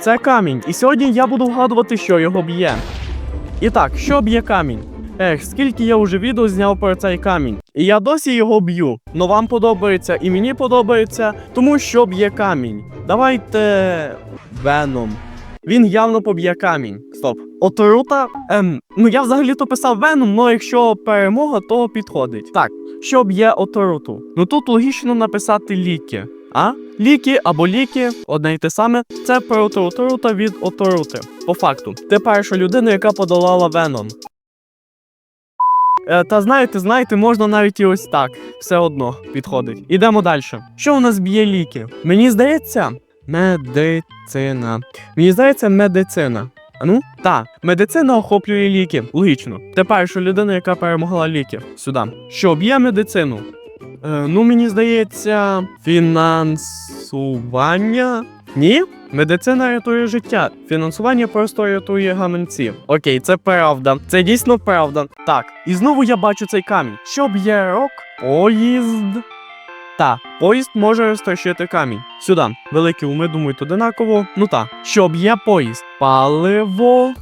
Це камінь. І сьогодні я буду вгадувати, що його б'є. І так, що б'є камінь? Ех, скільки я вже відео зняв про цей камінь. І я досі його б'ю. Но вам подобається і мені подобається, тому що б'є камінь. Давайте. Веном. Він явно поб'є камінь. Стоп. Отрута? Ем, ну я взагалі-то писав Веном, але якщо перемога, то підходить. Так, що б'є отруту? Ну тут логічно написати ліки. А? Ліки або ліки, одне й те саме, це про від отрути. По факту, ти перша людина, яка подолала Веном. Е, та знаєте, знаєте, можна навіть і ось так. Все одно підходить. Ідемо далі. Що у нас б'є ліки? Мені здається, медицина. Мені здається, медицина. А ну? Та, медицина охоплює ліки. Логічно. Ти перша людина, яка перемогла ліки. Сюди. Що б'є медицину? Е, ну, мені здається, фінансування. Ні? Медицина рятує життя. Фінансування просто рятує гаманці. Окей, це правда. Це дійсно правда. Так, і знову я бачу цей камінь. Що б'є рок? Поїзд. Та, поїзд може розтрощити камінь. Сюди. Великі уми думають одинаково. Ну та, що б'є поїзд? Паливо.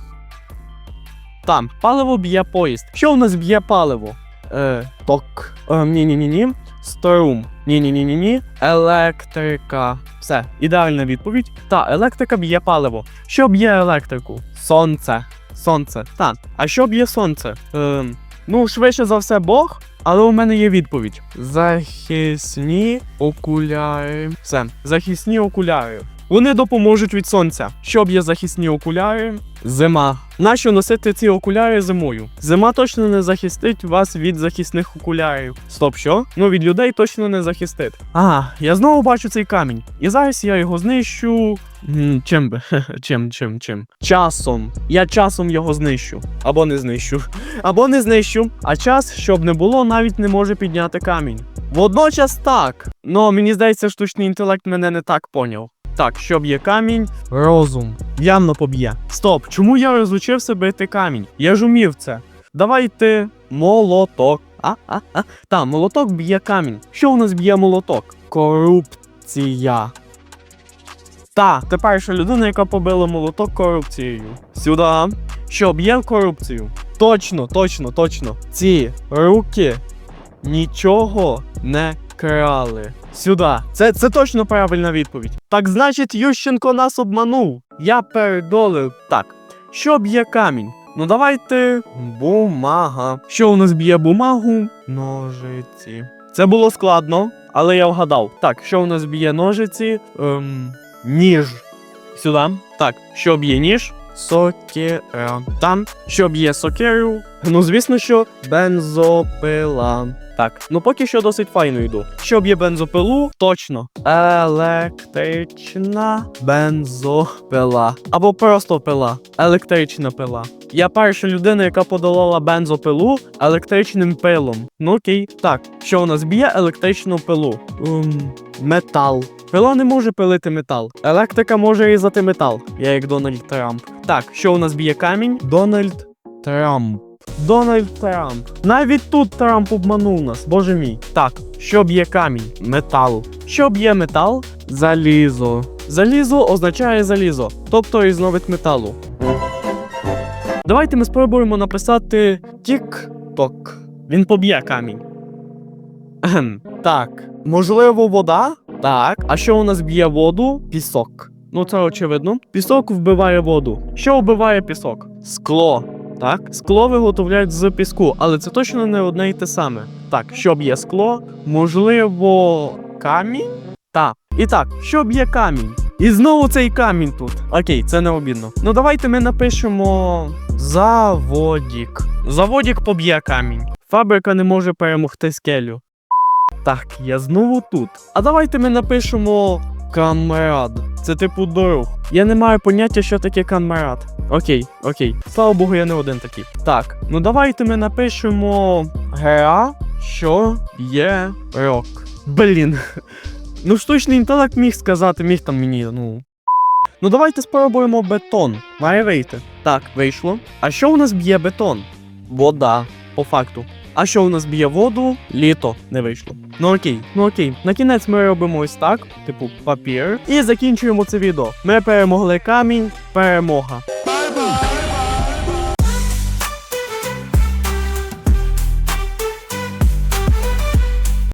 Там, паливо б'є поїзд. Що у нас б'є паливо? Е, ток. Е, ні-ні-ні-ні. Струм. Ні-ні-ні-ні-ні. Електрика. Все, ідеальна відповідь. Та, електрика б'є паливо. Що б'є електрику? Сонце. Сонце. Та. А що б'є сонце? Ем, ну, швидше за все, Бог. Але у мене є відповідь: захисні окуляри. Все, захисні окуляри. Вони допоможуть від сонця. Щоб є захисні окуляри, зима. Нащо носити ці окуляри зимою? Зима точно не захистить вас від захисних окулярів. Стоп, що? Ну від людей точно не захистить. Ага, я знову бачу цей камінь. І зараз я його знищу. Чим би? Чим, чим, чим? Часом. Я часом його знищу. Або не знищу. Або не знищу. А час, щоб не було, навіть не може підняти камінь. Водночас так. Ну, мені здається, штучний інтелект мене не так поняв. Так, що б'є камінь? Розум. Явно поб'є. Стоп, чому я розучився бити камінь? Я ж умів це. Давайте молоток. А, а, а. Та, молоток б'є камінь. Що у нас б'є молоток? Корупція. Та, ти перша людина, яка побила молоток корупцією. Сюди. Що б'є корупцію? Точно, точно, точно. Ці руки нічого не крали. Сюди. Це, це точно правильна відповідь. Так значить, Ющенко нас обманув. Я передолив. Так. Що б'є камінь? Ну давайте. Бумага. Що у нас б'є бумагу? Ножиці. Це було складно, але я вгадав. Так, що у нас б'є ножиці? Ем, ніж. Сюди. Так, що б'є ніж? Сокера. Там, що б'є сокеру? Ну, звісно, що бензопила. Так, ну поки що досить файно йду. Що б'є бензопилу? Точно. Електрична бензопила. Або просто пила. Електрична пила. Я перша людина, яка подолала бензопилу електричним пилом. Ну окей. Так, що у нас б'є електричну пилу? Ем, метал. Пила не може пилити метал. Електрика може різати метал. Я як Дональд Трамп. Так, що у нас б'є камінь? Дональд Трамп. Дональд Трамп. Навіть тут Трамп обманув нас, боже мій. Так, що б'є камінь? Метал. Що б'є метал? Залізо. Залізо означає залізо, тобто різновид металу. Давайте ми спробуємо написати тік-ток. Він поб'є камінь. Ехем. Так. Можливо, вода? Так. А що у нас б'є воду? Пісок. Ну, це очевидно. Пісок вбиває воду. Що вбиває пісок? Скло. Так, скло виготовляють з піску, але це точно не одне й те саме. Так, що б'є скло? Можливо, камінь? Так. І так, що б'є камінь? І знову цей камінь тут. Окей, це не обідно. Ну давайте ми напишемо заводік. Заводік поб'є камінь. Фабрика не може перемогти скелю. Так, я знову тут. А давайте ми напишемо камрад. Це типу друг. Я не маю поняття, що таке камрад. Окей, окей. Слава Богу, я не один такий. Так, ну давайте ми напишемо гра, що є рок. Блін. Ну, штучний інтелект міг сказати, міг там мені, ну. Ну давайте спробуємо бетон. Має вийти. Так, вийшло. А що у нас б'є бетон? Вода, по факту. А що у нас б'є воду? Літо не вийшло. Ну окей, ну окей. На кінець ми робимо ось так, типу папір. І закінчуємо це відео. Ми перемогли камінь, перемога.